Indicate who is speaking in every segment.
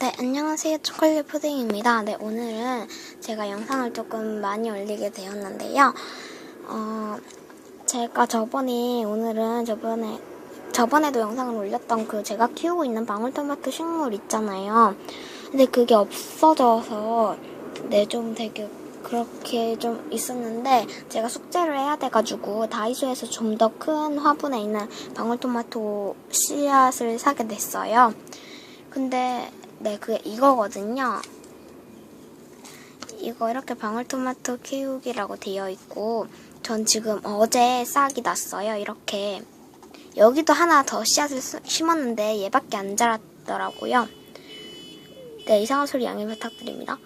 Speaker 1: 네, 안녕하세요. 초콜릿 푸딩입니다. 네, 오늘은 제가 영상을 조금 많이 올리게 되었는데요. 어, 제가 저번에, 오늘은 저번에, 저번에도 영상을 올렸던 그 제가 키우고 있는 방울토마토 식물 있잖아요. 근데 그게 없어져서, 네, 좀 되게 그렇게 좀 있었는데, 제가 숙제를 해야 돼가지고, 다이소에서 좀 더 큰 화분에 있는 방울토마토 씨앗을 사게 됐어요. 근데 네 그게 이거거든요. 이거 이렇게 방울토마토 키우기라고 되어 있고 전 지금 어제 싹이 났어요. 이렇게 여기도 하나 더 씨앗을 수- 심었는데 얘밖에 안 자랐더라고요. 네 이상한 소리 양해 부탁드립니다.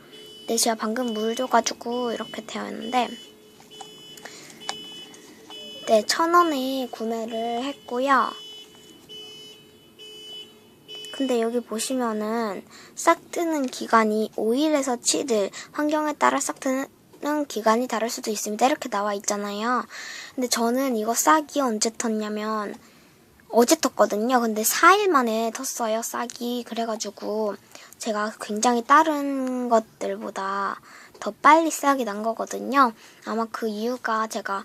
Speaker 1: 네 제가 방금 물 줘가지고 이렇게 되어 있는데 네 천 원에 구매를 했고요. 근데 여기 보시면은 싹 트는 기간이 5일에서 7일, 환경에 따라 싹 트는 기간이 다를 수도 있습니다. 이렇게 나와 있잖아요. 근데 저는 이거 싹이 언제 텄냐면 어제 텄거든요. 근데 4일 만에 텄어요, 싹이. 그래가지고 제가 굉장히 다른 것들보다 더 빨리 싹이 난 거거든요. 아마 그 이유가 제가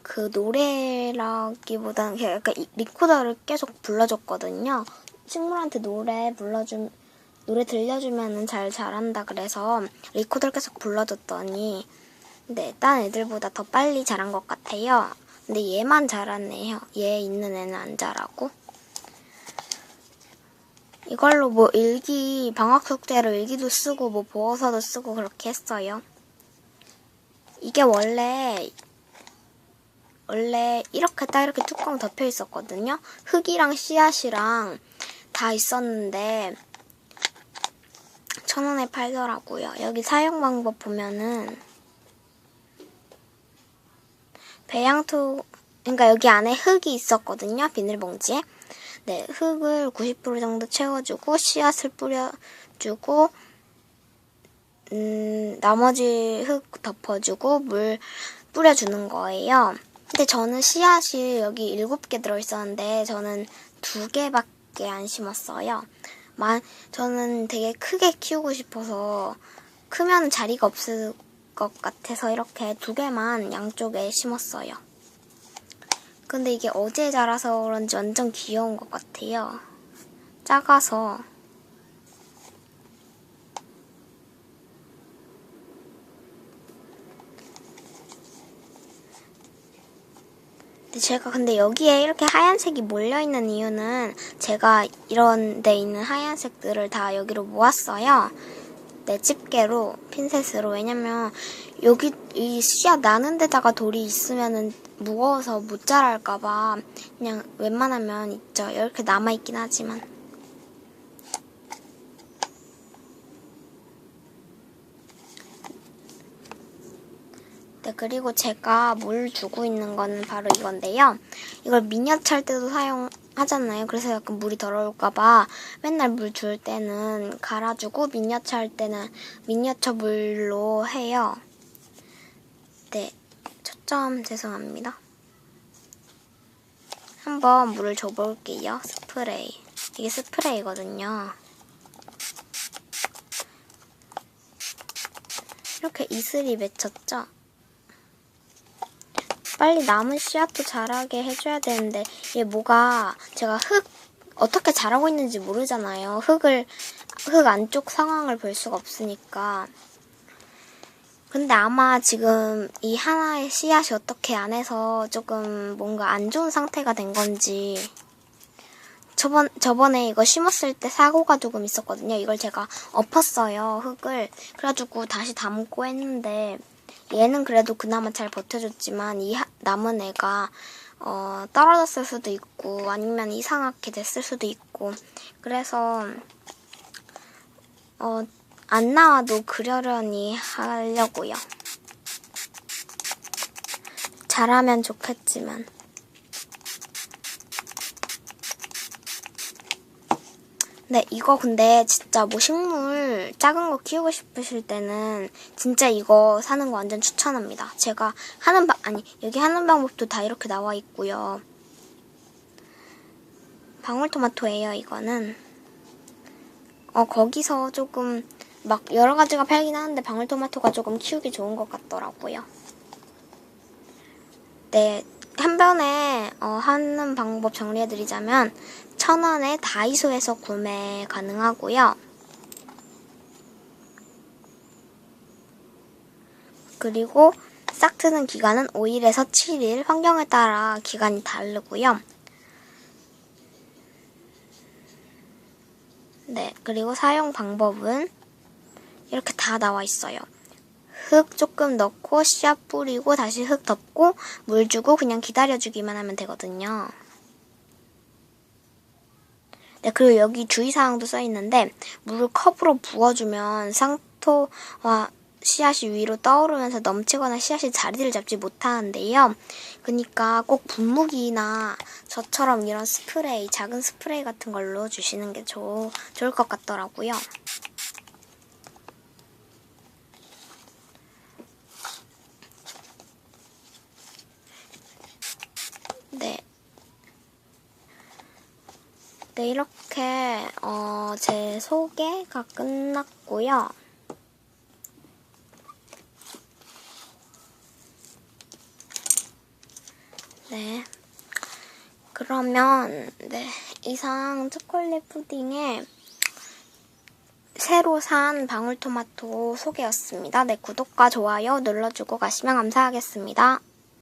Speaker 1: 그 노래라기보다는 약간 이- 리코더를 계속 불러줬거든요. 친구한테 노래 불러준 노래 들려주면은 잘 잘한다 그래서 리코더를 계속 불러줬더니 네, 딴 애들보다 더 빨리 자란 것 같아요. 근데 얘만 자랐네요. 얘 있는 애는 안 자라고. 이걸로 뭐 일기 방학 숙제로 일기도 쓰고 뭐 보고서도 쓰고 그렇게 했어요. 이게 원래 원래 이렇게 딱 이렇게 뚜껑 덮여 있었거든요. 흙이랑 씨앗이랑 다 있었는데 천 원에 팔더라고요. 여기 사용 방법 보면은 배양토 그러니까 여기 안에 흙이 있었거든요. 비닐봉지에. 네, 흙을 90% 정도 채워주고 씨앗을 뿌려주고 음, 나머지 흙 덮어주고 물 뿌려주는 거예요. 근데 저는 씨앗이 여기 7개 들어있었는데 저는 2개밖에 안 심었어요. 만, 저는 되게 크게 키우고 싶어서 크면 자리가 없을 것 같아서 이렇게 두 개만 양쪽에 심었어요. 근데 이게 어제 자라서 그런지 완전 귀여운 것 같아요. 작아서. 제가 근데 여기에 이렇게 하얀색이 몰려있는 이유는 제가 이런 데 있는 하얀색들을 다 여기로 모았어요. 내 집게로 핀셋으로 왜냐면 여기 이 씨앗 나는 데다가 돌이 있으면은 무거워서 못 자랄까봐 그냥 웬만하면 있죠. 이렇게 남아있긴 하지만. 네, 그리고 제가 물 주고 있는 거는 바로 이건데요. 이걸 미니어처 할 때도 사용하잖아요. 그래서 약간 물이 더러울까봐 맨날 물 줄 때는 갈아주고 미니어처 할 때는 미니어처 물로 해요. 네, 초점 죄송합니다. 한번 물을 줘볼게요. 스프레이. 이게 스프레이거든요. 이렇게 이슬이 맺혔죠? 빨리 남은 씨앗도 자라게 해줘야 되는데 얘 뭐가 제가 흙 어떻게 자라고 있는지 모르잖아요. 흙을 흙 안쪽 상황을 볼 수가 없으니까. 근데 아마 지금 이 하나의 씨앗이 어떻게 안에서 조금 뭔가 안 좋은 상태가 된 건지 저번 저번에 이거 심었을 때 사고가 조금 있었거든요. 이걸 제가 엎었어요 흙을 그래가지고 다시 담고 했는데 얘는 그래도 그나마 잘 버텨줬지만 이 하- 남은 애가 어, 떨어졌을 수도 있고 아니면 이상하게 됐을 수도 있고 그래서 어, 안 나와도 그러려니 하려고요. 잘하면 좋겠지만 네, 이거 근데 진짜 뭐 식물 작은 거 키우고 싶으실 때는 진짜 이거 사는 거 완전 추천합니다. 제가 하는 방, 아니, 여기 하는 방법도 다 이렇게 나와 있고요. 방울토마토예요, 이거는. 어, 거기서 조금 막 여러 가지가 팔긴 하는데 방울토마토가 조금 키우기 좋은 것 같더라고요. 네, 한 번에 어, 하는 방법 정리해드리자면 천 원에 다이소에서 구매 가능하고요. 그리고 싹 트는 기간은 5일에서 7일, 환경에 따라 기간이 다르고요. 네, 그리고 사용 방법은 이렇게 다 나와 있어요. 흙 조금 넣고 씨앗 뿌리고 다시 흙 덮고 물 주고 그냥 기다려주기만 하면 되거든요. 네, 그리고 여기 주의사항도 써 있는데 물을 컵으로 부어주면 상토와 씨앗이 위로 떠오르면서 넘치거나 씨앗이 자리를 잡지 못하는데요. 그러니까 꼭 분무기나 저처럼 이런 스프레이, 작은 스프레이 같은 걸로 주시는 게 좋, 좋을 것 같더라고요. 네. 네, 이렇게, 어, 제 소개가 끝났고요. 네. 그러면, 네. 이상 초콜릿 푸딩에 새로 산 방울토마토 소개였습니다. 네, 구독과 좋아요 눌러주고 가시면 감사하겠습니다.